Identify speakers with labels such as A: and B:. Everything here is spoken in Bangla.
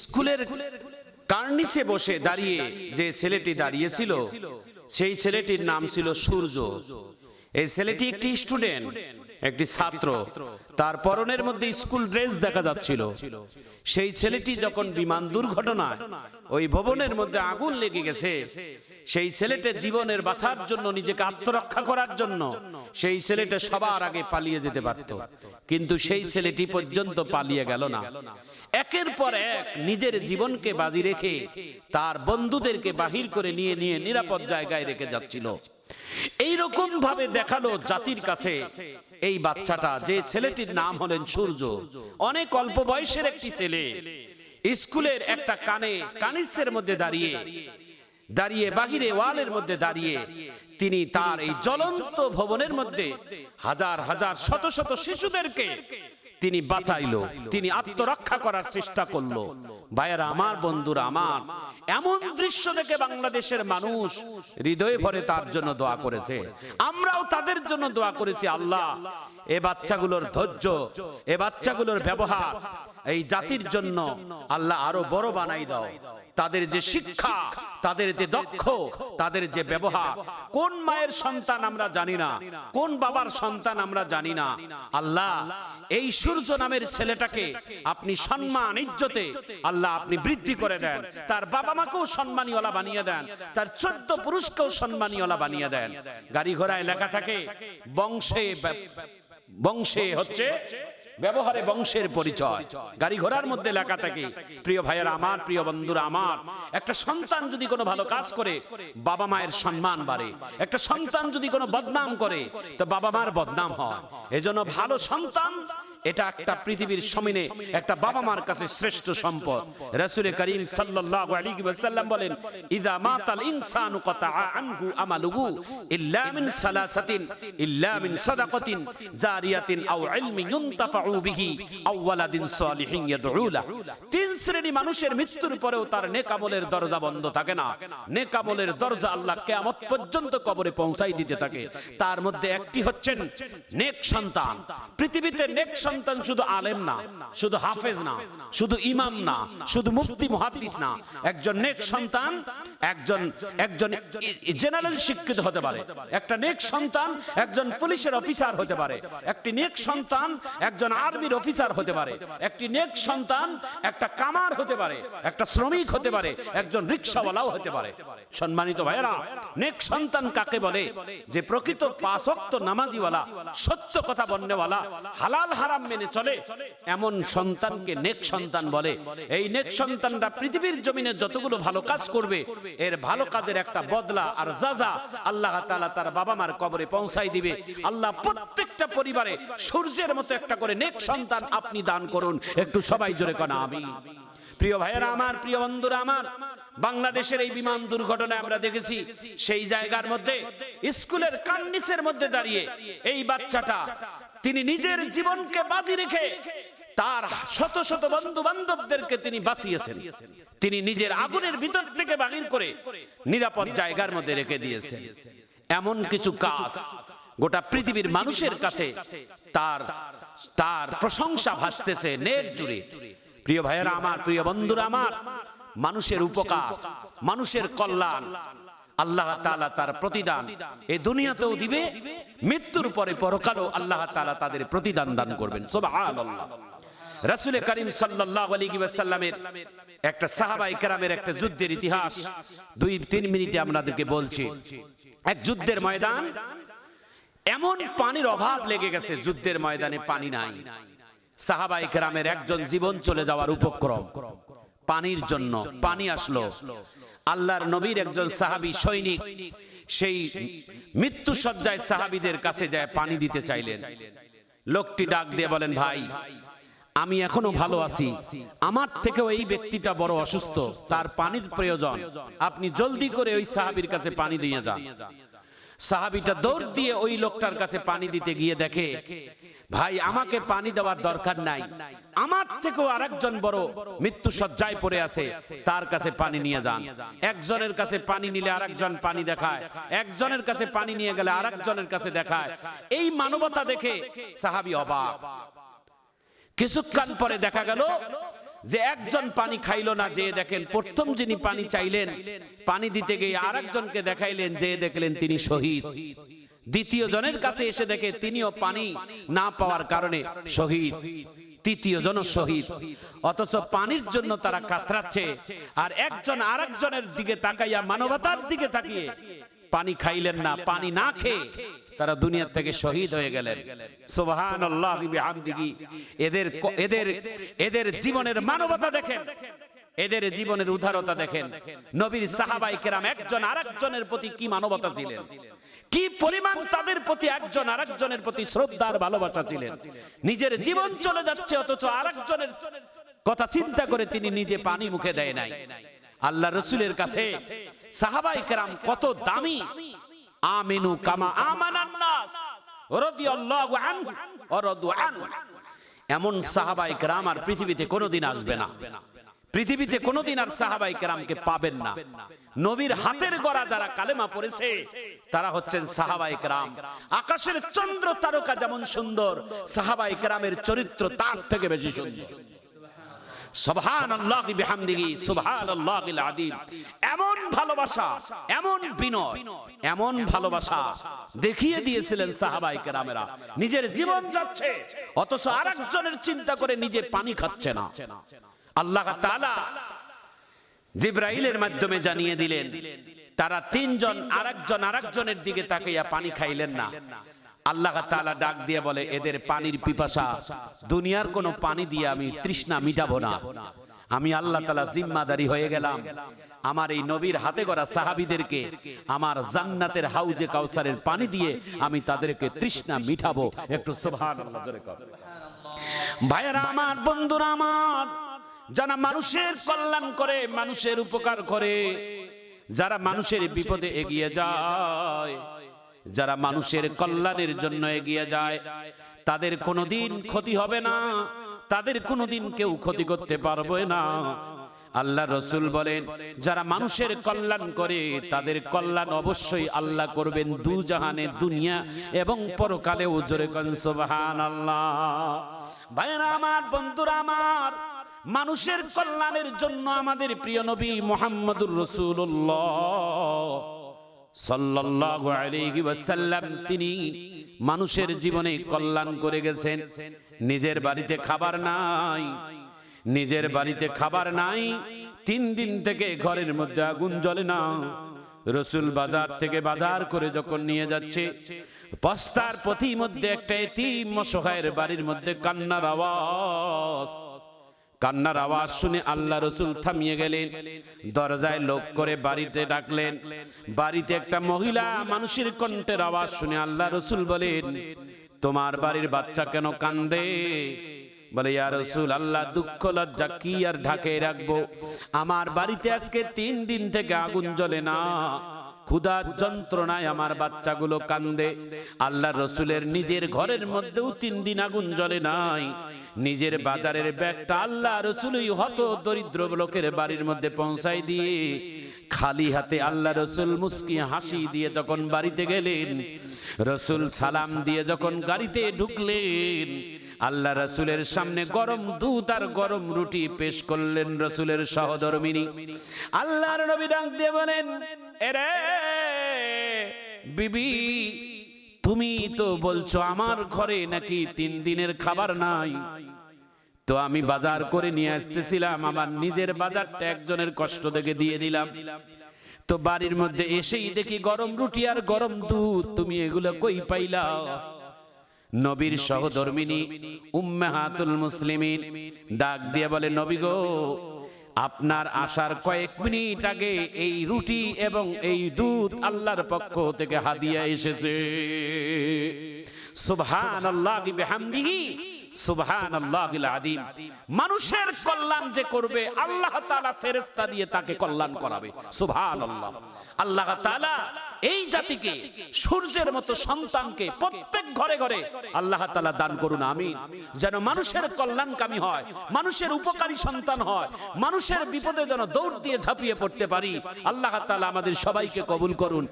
A: স্কুলের কার্নিচে বসে দাঁড়িয়ে যে ছেলেটি দাঁড়িয়েছিল, সেই ছেলেটির নাম ছিল সূর্য। এই ছেলেটি একটি স্টুডেন্ট একটি ছাত্র তার পরনের মধ্যে স্কুল ড্রেস দেখা যাচ্ছিল। সেই ছেলেটি যখন বিমান দুর্ঘটনায় ওই ভবনের মধ্যে আগুন লেগে গেছে। সেই ছেলেটা জীবনের বাঁচার জন্য নিজেকে আত্মরক্ষা করার জন্য সেই ছেলেটা সবার আগে পালিয়ে যেতে পারত। কিন্তু সেই ছেলেটি পর্যন্ত পালিয়ে গেল না। একের পর এক নিজের জীবনকে বাজি রেখে তার বন্ধুদেরকে বাহির করে নিয়ে নিয়ে নিরাপদ জায়গায় রেখে যাচ্ছিল। এই রকম ভাবে দেখাল জাতির কাছে এই বাচ্চাটা যে ছেলেটির নাম হলেন সূর্য। অনেক অল্প বয়সের একটি ছেলে। স্কুলের একটা কানে কানিসের মধ্যে দাঁড়িয়ে দাঁড়িয়ে বাহিরে ওয়ালের মধ্যে দাঁড়িয়ে তিনি তার এই জ্বলন্ত ভবনের মধ্যে হাজার হাজার শত শত শিশুদেরকে তিনি বাঁচাইল, তিনি আত্মরক্ষা করার চেষ্টা করল। ভাইয়ারা, আমার বন্ধুরা, আমার, এমন দৃশ্য দেখে বাংলাদেশের মানুষ হৃদয়ে ভরে তার জন্য দোয়া করেছে। আমরাও তাদের জন্য দোয়া করেছি, আল্লাহ, এ বাচ্চাগুলোর ধৈর্য, এ বাচ্চাগুলোর ব্যবহার, এই জাতির জন্য আল্লাহ আরও বড় বানাই দাও। তাদের যে শিক্ষা, তাদের যে দক্ষ, তাদের যে ব্যবহার, কোন মায়ের সন্তান আমরা জানি না, কোন বাবার সন্তান আমরা জানি না। আল্লাহ, এই সূর্য নামের ছেলেটাকে আপনি সম্মান, ইজ্জতে আল্লাহ আপনি বৃদ্ধি করে দেন। তার বাবা মাকেও সম্মানীওয়ালা বানিয়ে দেন, তার চোদ্দ পুরুষকেও সম্মানীওয়ালা বানিয়ে দেন। গাড়ি ঘোড়ায় লেখা থাকে, বংশে বংশে হচ্ছে ব্যবহারে বংশের পরিচয়। গাড়ি ঘোড়ার মধ্যে লেখা থাকে, প্রিয় ভাইয়ের আমার, প্রিয় বন্ধুর আমার, একটা সন্তান যদি কোনো ভালো কাজ করে, বাবা মায়ের সম্মান বাড়ে। একটা সন্তান যদি কোনো বদনাম করে, তো বাবা মার বদনাম হয়। এজন্য ভালো সন্তান এটা একটা পৃথিবীর সমিনে একটা বাবা মার কাছে শ্রেষ্ঠ সম্পদ। রাসূলে করিম সাল্লাল্লাহু আলাইহি ওয়াসাল্লাম বলেন ইযা মাতাল ইনসানু আনহু আমালুহু ইল্লা মিন সালাসাতিন, ইল্লা মিন সাদাকাতিন, জারিয়াতিন আও ইউনতাফাউ বিহি আও ওয়ালাদিন সালিহিন ইয়াদউ লা তিন শ্রেণি মানুষের মৃত্যুর পরেও তার নেক আমলের দরজা বন্ধ থাকে না। নেক আমলের দরজা আল্লাহ কিয়ামত পর্যন্ত কবরে পৌঁছাই দিতে থাকে। তার মধ্যে একটি হচ্ছেন নেক সন্তান। পৃথিবীতে নেক শুধু আলেম না, শুধু হাফেজ না, শুধু ইমাম না, শুধু মুফতি, মুহাদ্দিস না। একজন নেক সন্তান, একজন একজন জেনারেল শিক্ষিত হতে পারে। একটা নেক সন্তান, একজন পুলিশের অফিসার হতে পারে। একটি নেক সন্তান, একজন আর্মির অফিসার হতে পারে। একটি নেক সন্তান, একটা কামার হতে পারে, একটা শ্রমিক হতে পারে, একজন রিক্সাওয়ালাও হতে পারে। সম্মানিত ভাইয়েরা, নেক সন্তান কাকে বলে? যে প্রকৃত পাঁচক্ত নামাজিওয়ালা, সত্য কথা বলনেওয়ালা, হালাল হারাম মেনে চলে। এমন সন্তানকে নেক সন্তান বলে। এই নেক সন্তানরা পৃথিবীর জমিনে যতগুলো ভালো কাজ করবে, এর ভালো কাজের একটা বদলা আর যাজা আল্লাহ তাআলা তার বাবা মার কবরে পৌঁছাই দিবে। আল্লাহ প্রত্যেকটা পরিবারে সূর্যের মতো একটা করে নেক সন্তান আপনি দান করুন। একটু সবাই জোরে কনা আমি প্রিয় ভাইয়েরা আমার, প্রিয় বন্ধুরা আমার বাংলাদেশের এই বিমান দুর্ঘটনায় আমরা দেখেছি। সেই জায়গার মধ্যে, স্কুলের কান্নিসের মধ্যে দাঁড়িয়ে এই বাচ্চাটা, তিনি নিজের জীবনকে বাজি রেখে তার শত শত বন্ধু বান্ধবদেরকে তিনি বাঁচিয়েছেন। তিনি নিজের আগুনের ভিতর থেকে বাহির করে নিরাপদ জায়গার মধ্যে রেখে দিয়েছেন। এমন কিছু কাজ গোটা পৃথিবীর মানুষের কাছে তার তার প্রশংসা ভাসতেছে, নেট জুড়ে। প্রিয় ভাইয়েরা, আমার প্রিয় বন্ধুরা, আমার মানুষের উপকার, মানুষের কল্যাণ। আল্লাহ তাআলা তার প্রতিদান এই দুনিয়াতেও দিবে, মৃত্যুর পরে পরকালও আল্লাহ তাআলা তাদের প্রতিদান দান করবেন। করিম ওয়াসাল্লামের একটা সাহাবায়ে কেরামের একটা যুদ্ধের ইতিহাস, দুই তিন মিনিটে আপনাদেরকে বলছি। এক যুদ্ধের ময়দান, এমন পানির অভাব লেগে গেছে যুদ্ধের ময়দানে পানি নাই। সাহাবাই কেরামের একজন জীবন চলে যাওয়ার উপক্রম। পানির জন্য পানি আসলো। আল্লাহর নবীর একজন সাহাবী সৈনিক সেই মৃত্যু সজ্জায় সাহাবীদের কাছে যায় পানি দিতে চাইলেন। লোকটি ডাক দিয়ে বলেন ভাই আমি এখনও ভালো আছি। আমার থেকেও এই ব্যক্তিটা বড় অসুস্থ। তার পানির প্রয়োজন। আপনি জলদি করে ওই সাহাবীর কাছে পানি দিয়ে যান। সাহাবিটা দৌড় দিয়ে ওই লোকটার কাছে পানি দিতে গিয়ে দেখে ভাই আমাকে পানি দেওয়ার দরকার নাই। আমার থেকেও আরেকজন বড় মৃত্যু সজ্জায় পড়ে আছে তার কাছে পানি নিয়ে যান। একজনের কাছে পানি নিলে আরেকজন পানি দেখায় একজনের কাছে পানি নিয়ে গেলে আরেকজনের কাছে দেখায়। এই মানবতা দেখে সাহাবি অবাক। কিছুক্ষণ পরে দেখা গেল যে একজন পানি খাইলো না, যে দেখেন, প্রথম যিনি পানি চাইলেন, পানি দিতে গিয়ে আর একজনকে দেখাইলেন, যে দেখলেন তিনি শহীদ। দ্বিতীয় জনের কাছে এসে দেখে তিনিও পানি না পাওয়ার কারণে শহীদ। তৃতীয় জন শহীদ। অথচ পানির জন্য তারা কাতরাচ্ছে, আর একজন আরেকজনের দিকে তাকাইয়া মানবতার দিকে তাকিয়ে পানি খাইলেন না পানি না খেয়ে তারা দুনিয়ার থেকে শহীদ হয়ে গেলেন। এদের এদের এদের জীবনের মানবতা দেখেন। এদের জীবনের উদারতা দেখেন। নবীর সাহাবাই কেরাম একজন আরেকজনের প্রতি কি মানবতা ছিলেন? কি পরিমাণ তাদের প্রতি একজন আরেকজনের প্রতি শ্রদ্ধার ভালোবাসা ছিলেন? নিজের জীবন চলে যাচ্ছে অথচ আরেকজনের কথা চিন্তা করে তিনি নিজে পানি মুখে দেয় নাই। আল্লাহ রসুলের কাছে সাহাবাই কেরাম কত দামি। আমিনু কামা আমানান আনহু। এমন সাহাবাই কেরাম আর পৃথিবীতে কোনোদিন আসবে না। পৃথিবীতে কোনোদিন আর সাহাবাই কেরামকে পাবেন না। নবীর হাতের গড়া যারা কালেমা পড়েছে, তারা হচ্ছেন সাহাবাই কেরাম। আকাশের চন্দ্র তারকা যেমন সুন্দর, সাহাবাই কেরামের চরিত্র তার থেকে বেশি সুন্দর। আল্লাহ আল্লাহিল আযীম। এমন ভালোবাসা, এমন বিনয়, এমন ভালোবাসা দেখিয়ে দিয়েছিলেন সাহাবাই কেরামেরা। নিজের জীবন যাচ্ছে, অথচ আরেকজনের চিন্তা করে নিজে পানি খাচ্ছে না। আল্লাহ তাআলা জিব্রাইলের মাধ্যমে জানিয়ে দিলেন, তারা তিনজন আরেকজন আরেকজনের দিকে তাকাইয়া পানি খাইলেন না। আল্লাহ তাআলা ডাক দিয়ে বলে, এদের পানির পিপাসা, দুনিয়ার কোনো পানি দিয়ে আমি তৃষ্ণা মিটাবো না। আমি আল্লাহ তাআলা জিম্মাদারি হয়ে গেলাম। আমার এই নবীর হাতে গড়া সাহাবীদেরকে, আমার জান্নাতের হাউজে কাউসারের পানি দিয়ে আমি তাদেরকে তৃষ্ণা মিটাবো। একটু ভাইয়েরা আমার, বন্ধুরা আমার, যারা মানুষের কল্যাণ করে, মানুষের উপকার করে, যারা মানুষের বিপদে এগিয়ে যায় যারা মানুষের কল্যাণের জন্য এগিয়ে যায়, তাদের কোনোদিন ক্ষতি হবে না। তাদের কোনোদিন কেউ ক্ষতি করতে পারবে না। আল্লাহ রসুল বলেন, যারা মানুষের কল্যাণ করে, তাদের কল্যাণ অবশ্যই আল্লাহ করবেন দু জাহানে দুনিয়া এবং পরকালে জোরে কনসবাহান আল্লাহ ভাইরা আমার, বন্ধুরা আমার, মানুষের কল্যাণের জন্য আমাদের প্রিয় নবী মোহাম্মদুর রসুল্লাহ সাল্লাল্লাহু আলাইহি তিনি মানুষের জীবনে কল্যাণ করে গেছেন। নিজের বাড়িতে খাবার নাই, নিজের বাড়িতে খাবার নাই, তিন দিন থেকে ঘরের মধ্যে আগুন জ্বলে না। রসুল বাজার থেকে বাজার করে যখন নিয়ে যাচ্ছে, বস্তার পথি মধ্যে একটা এতিম অসহায়ের বাড়ির মধ্যে কান্নার আওয়াজ। কান্নার আওয়াজ শুনে আল্লাহ রসুল থামিয়ে গেলেন। দরজায় লোক করে বাড়িতে ডাকলেন। বাড়িতে একটা মহিলা মানুষের কণ্ঠের আওয়াজ শুনে আল্লাহ রসুল বলেন, তোমার বাড়ির বাচ্চা কেন কান্দে? বলে, ইয়া রসুল, আল্লাহ দুঃখ, লজ্জা কি আর ঢাকে রাখব? আমার বাড়িতে আজকে তিন দিন থেকে আগুন জ্বলে না। ক্ষুধার যন্ত্রণায় আমার বাচ্চাগুলো কান্দে। আল্লাহ রসুলের নিজের ঘরের মধ্যেও তিন দিন আগুন জ্বলে নাই। নিজের বাজারের ব্যাগটা আল্লাহ রসুলই হত দরিদ্র লোকের বাড়ির মধ্যে পৌঁছাই দিয়ে। খালি হাতে আল্লাহ রসুল মুস্কি হাসি দিয়ে যখন বাড়িতে গেলেন, রসুল সালাম দিয়ে যখন গাড়িতে ঢুকলেন, আল্লাহ রসুলের সামনে গরম দুধ আর গরম রুটি পেশ করলেন রসুলের সহধর্মিনী। আল্লাহর নবী ডাক দিয়ে বলেন এরে, বিবি, তুমি তো বলছো আমার ঘরে নাকি তিন দিনের খাবার নাই। তো আমি বাজার করে নিয়ে আসতেছিলাম, আমার নিজের বাজারটা একজনের কষ্ট দেখে দিয়ে দিলাম। তো বাড়ির মধ্যে এসেই দেখি গরম রুটি আর গরম দুধ, তুমি এগুলো কই পাইলা? নবীর সহধর্মিনী উম্মাহাতুল মুসলিমিন ডাক দিয়ে বলে, নবী গো আপনার আসার কয়েক মিনিট আগে এই রুটি এবং এই দুধ আল্লাহর পক্ষ থেকে হাদিয়া এসেছে। সুবহানাল্লাহি বিহামদিহি। মানুষের কল্যাণ যে করবে, আল্লাহ তাআলা ফেরেশতা দিয়ে তাকে কল্যাণ করাবে। সুবহান আল্লাহ আল্লাহ এই জাতিকে, সূর্যের মতো সন্তানকে প্রত্যেক ঘরে ঘরে আল্লাহ তাআলা দান করুন, আমিন। যেন মানুষের কল্যাণকামী হয়, মানুষের উপকারী সন্তান হয়, মানুষের বিপদে যেন দৌড় দিয়ে ঝাঁপিয়ে পড়তে পারি। আল্লাহ তাআলা আমাদের সবাইকে কবুল করুন।